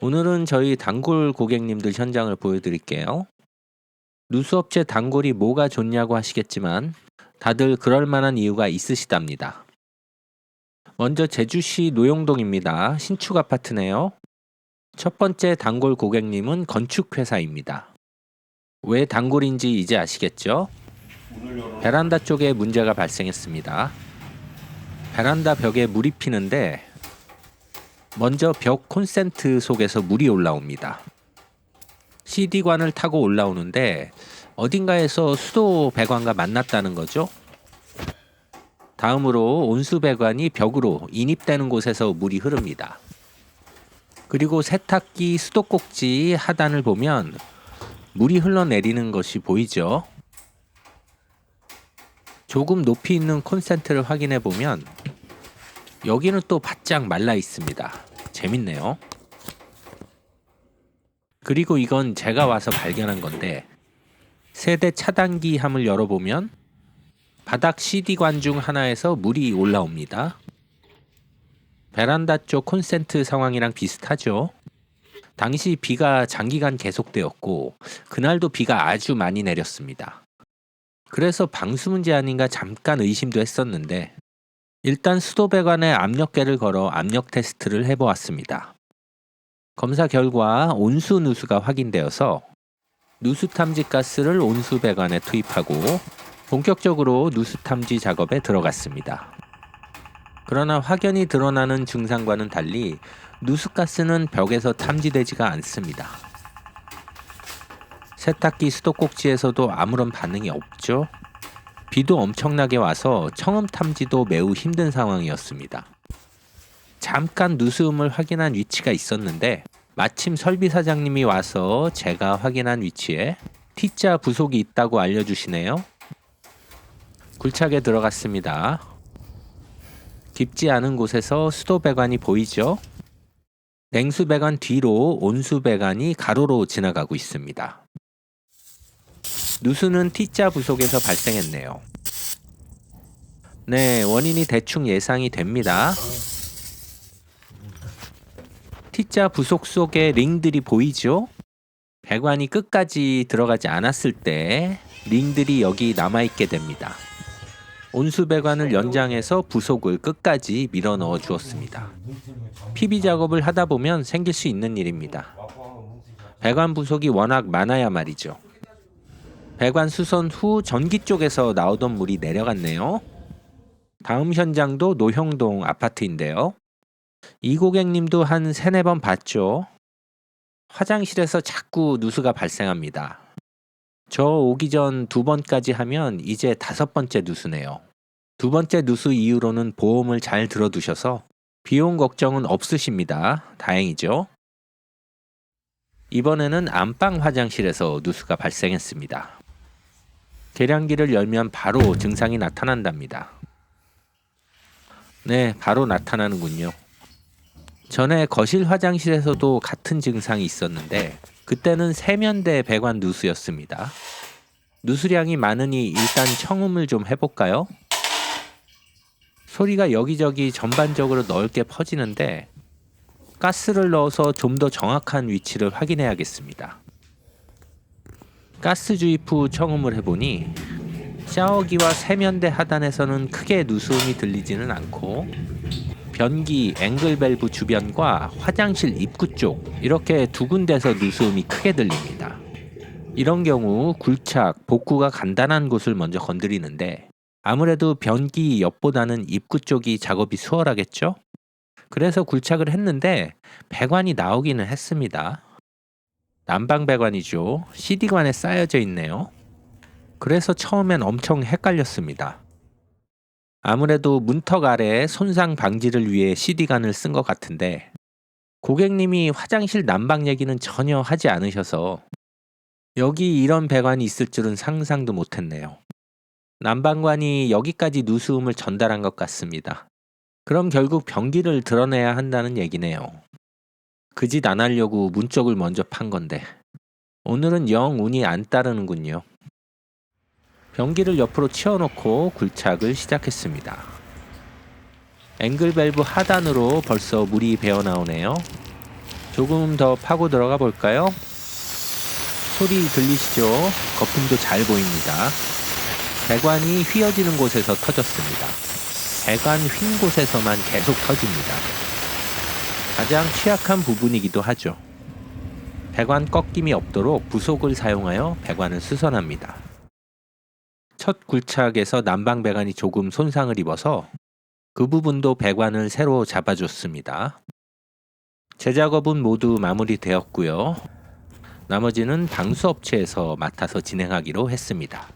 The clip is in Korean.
오늘은 저희 단골 고객님들 현장을 보여드릴게요. 누수업체 단골이 뭐가 좋냐고 하시겠지만 다들 그럴 만한 이유가 있으시답니다. 먼저 제주시 노용동입니다. 신축 아파트네요. 첫 번째 단골 고객님은 건축회사입니다. 왜 단골인지 이제 아시겠죠? 베란다 쪽에 문제가 발생했습니다. 베란다 벽에 물이 피는데 먼저 벽 콘센트 속에서 물이 올라옵니다. CD관을 타고 올라오는데 어딘가에서 수도 배관과 만났다는 거죠. 다음으로 온수 배관이 벽으로 인입되는 곳에서 물이 흐릅니다. 그리고 세탁기 수도꼭지 하단을 보면 물이 흘러내리는 것이 보이죠. 조금 높이 있는 콘센트를 확인해 보면 여기는 또 바짝 말라 있습니다. 재밌네요. 그리고 이건 제가 와서 발견한 건데 세대 차단기 함을 열어보면 바닥 CD관 중 하나에서 물이 올라옵니다. 베란다 쪽 콘센트 상황이랑 비슷하죠. 당시 비가 장기간 계속되었고 그날도 비가 아주 많이 내렸습니다. 그래서 방수 문제 아닌가 잠깐 의심도 했었는데 일단 수도 배관에 압력계를 걸어 압력 테스트를 해보았습니다. 검사 결과 온수 누수가 확인되어서 누수 탐지 가스를 온수 배관에 투입하고 본격적으로 누수 탐지 작업에 들어갔습니다. 그러나 확연히 드러나는 증상과는 달리 누수가스는 벽에서 탐지되지가 않습니다. 세탁기 수도꼭지에서도 아무런 반응이 없죠. 비도 엄청나게 와서 청음 탐지도 매우 힘든 상황이었습니다. 잠깐 누수음을 확인한 위치가 있었는데 마침 설비 사장님이 와서 제가 확인한 위치에 T자 부속이 있다고 알려주시네요. 굴착에 들어갔습니다. 깊지 않은 곳에서 수도 배관이 보이죠? 냉수 배관 뒤로 온수 배관이 가로로 지나가고 있습니다. 누수는 T자 부속에서 발생했네요. 네, 원인이 대충 예상이 됩니다. T자 부속 속에 링들이 보이죠? 배관이 끝까지 들어가지 않았을 때 링들이 여기 남아있게 됩니다. 온수 배관을 연장해서 부속을 끝까지 밀어 넣어 주었습니다. PB 작업을 하다 보면 생길 수 있는 일입니다. 배관 부속이 워낙 많아야 말이죠. 배관 수선 후 전기 쪽에서 나오던 물이 내려갔네요. 다음 현장도 노형동 아파트인데요. 이 고객님도 한 세네 번 봤죠. 화장실에서 자꾸 누수가 발생합니다. 저 오기 전 두 번까지 하면 이제 다섯 번째 누수네요. 두 번째 누수 이후로는 보험을 잘 들어두셔서 비용 걱정은 없으십니다. 다행이죠. 이번에는 안방 화장실에서 누수가 발생했습니다. 계량기를 열면 바로 증상이 나타난답니다. 네, 바로 나타나는군요. 전에 거실 화장실에서도 같은 증상이 있었는데 그때는 세면대 배관 누수였습니다. 누수량이 많으니 일단 청음을 좀 해볼까요? 소리가 여기저기 전반적으로 넓게 퍼지는데 가스를 넣어서 좀 더 정확한 위치를 확인해야겠습니다. 가스 주입 후 청음을 해보니 샤워기와 세면대 하단에서는 크게 누수음이 들리지는 않고 변기 앵글 밸브 주변과 화장실 입구 쪽 이렇게 두 군데서 누수음이 크게 들립니다. 이런 경우 굴착, 복구가 간단한 곳을 먼저 건드리는데 아무래도 변기 옆보다는 입구 쪽이 작업이 수월하겠죠? 그래서 굴착을 했는데 배관이 나오기는 했습니다. 난방 배관이죠. CD관에 쌓여져 있네요. 그래서 처음엔 엄청 헷갈렸습니다. 아무래도 문턱 아래 손상 방지를 위해 CD관을 쓴 것 같은데 고객님이 화장실 난방 얘기는 전혀 하지 않으셔서 여기 이런 배관이 있을 줄은 상상도 못했네요. 난방관이 여기까지 누수음을 전달한 것 같습니다. 그럼 결국 변기를 드러내야 한다는 얘기네요. 그 짓 안 하려고 문 쪽을 먼저 판 건데 오늘은 영 운이 안 따르는군요. 변기를 옆으로 치워놓고 굴착을 시작했습니다. 앵글 밸브 하단으로 벌써 물이 배어 나오네요. 조금 더 파고 들어가 볼까요? 소리 들리시죠? 거품도 잘 보입니다. 배관이 휘어지는 곳에서 터졌습니다. 배관 휜 곳에서만 계속 터집니다. 가장 취약한 부분이기도 하죠. 배관 꺾임이 없도록 부속을 사용하여 배관을 수선합니다. 첫 굴착에서 난방 배관이 조금 손상을 입어서 그 부분도 배관을 새로 잡아줬습니다. 제 작업은 모두 마무리되었고요. 나머지는 방수 업체에서 맡아서 진행하기로 했습니다.